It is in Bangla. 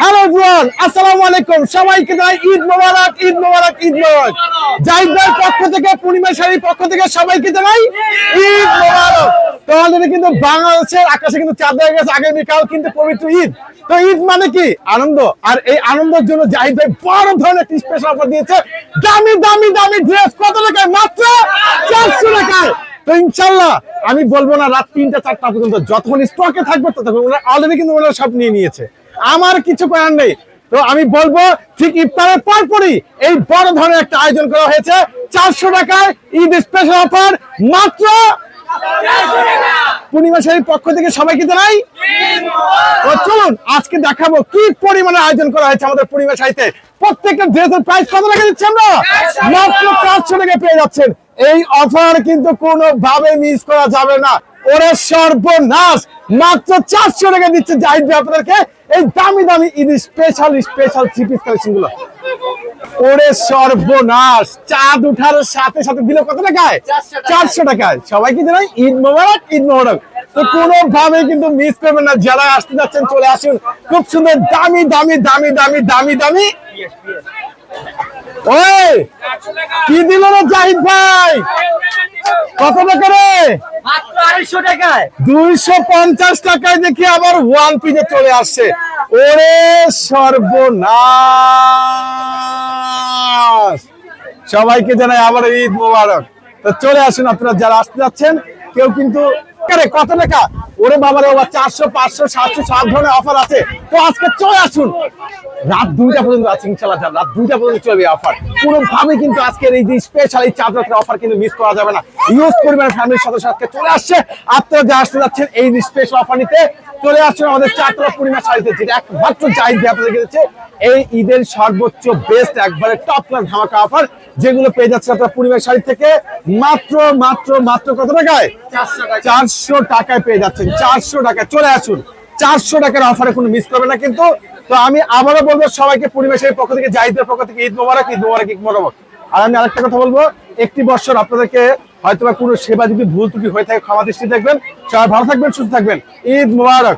হ্যালো এভরিওয়ান আসসালামু আলাইকুম সবাইকে জানাই ঈদ মোবারক ঈদ মোবারক ঈদ মোবারক। পক্ষ থেকে, পূর্ণিমা শাড়ির পক্ষ থেকে সবাইকে জানাই ঈদ মোবারক। কিন্তু বাংলাদেশের আকাশে কিন্তু চাঁদ গেছে, আগামীকাল কিন্তু পবিত্র ঈদ। তো ঈদ মানে কি? আনন্দ। আর এই আনন্দের জন্য জাহিদ ভাই বড় ধরনের একটি স্পেশাল অফার দিয়েছে। দামি দামি দামি ড্রেস কত টাকায়? মাত্র চারশো টাকায়। তো ইনশাল্লাহ আমি বলব না রাত তিনটা, চারটা পর্যন্ত। যতক্ষণ স্টকে থাকবে, ততক্ষণ ওরা অলরেডি কিন্তু ওরা সব নিয়ে নিয়েছে। আমার কিছু করার নেই। তো আমি বলব, ঠিক ইফতারের পরপরই এই বড় ধরনের একটা আয়োজন করা হয়েছে। চারশো টাকায় ঈদ স্পেশাল অফার মাত্র পূর্ণিমা পক্ষ থেকে সবাইকে জানাই। চলুন, আজকে দেখাবো কি পরিমাণে আয়োজন করা হয়েছে আমাদের প্রত্যেকটা ড্রেসের প্রাইস কত টাকা দিচ্ছি আমরা? মাত্র চারশো টাকা পেয়ে যাচ্ছেন। এই অফার কিন্তু কোনো ভাবে মিস করা যাবে না। ওরে সর্বনাশ! মাত্র চারশো টাকা দিচ্ছে জাহিদ ভাই আপনাদেরকে। এই দামি দামি Eid special special three piece কালেকশনগুলো ওরে সর্বনাশ চাঁদ উঠার সাথে সাথে দিল কত টাকায়? চারশো টাকায়। সবাইকে জানাই ঈদ মোবারক ঈদ মোবারক। তো কোনো ভাবে কিন্তু মিস করবেন না যারা আসতে যাচ্ছেন চলে আসুন। খুব সুন্দর দামি দামি দামি দামি দামি দামি। ওই কি দিল না জাহিদ ভাই? কত টাকা আড়াইশো টাকায়। দুইশো পঞ্চাশ টাকায় দেখি আবার ওয়ান পিজে চলে আসছে। ওরে সর্বনাশ! সবাইকে জানাই আবার ঈদ মোবারক। তো চলে আসুন আপনারা যারা আসতে যাচ্ছেন কেউ কিন্তু কত টাকা? ওরে বাবারে বাবা চারশো পাঁচশো সাতশো সাত ধরনের অফার আছে। তো আজকে চলে আসুন। রাত দুইটা পর্যন্ত আছে ইনশাল্লাহ রাত দুইটা পর্যন্ত চলবে অফার পুরো ভাবে কিন্তু আজকের এই যে স্পেশাল এই চার রাতের অফার কিন্তু মিস করা যাবে না। ইউজ পরিমাণের ফ্যামিলির সদস্য আজকে চলে আসছে। আপনারা যে আসতে যাচ্ছেন এই স্পেশাল অফার নিতে চলে আসছেন আমাদের চারতলা পূর্ণিমা শাড়িতে যেটা একমাত্র জাহিদ দিয়ে আপনাদের দিচ্ছে। এই ঈদের সর্বোচ্চ বেস্ট একবারে টপ ক্লাস ধামাকা অফার যেগুলো পেয়ে যাচ্ছে আপনার পূর্ণিমা শাড়ি থেকে। মাত্র মাত্র মাত্র কত টাকায়? চারশো টাকা চারশো টাকায় পেয়ে যাচ্ছেন চারশো টাকা। চলে আসুন। চারশো টাকার অফারে কোনো মিস করবে না কিন্তু, তো আমি আবারও বলব, সবাইকে পরিবেশের পক্ষ থেকে, জাহিদের পক্ষ থেকে ঈদ মোবারক ঈদ মোবারক ঈদ মোবারক। আর আমি আরেকটা কথা বলব, একটি বছর আপনাদেরকে হয়তো কোনো সেবা যদি ভুল ত্রুটি হয়ে থাকে, ক্ষমা দৃষ্টি দেখবেন। সবাই ভালো থাকবেন, সুস্থ থাকবেন। ঈদ মোবারক।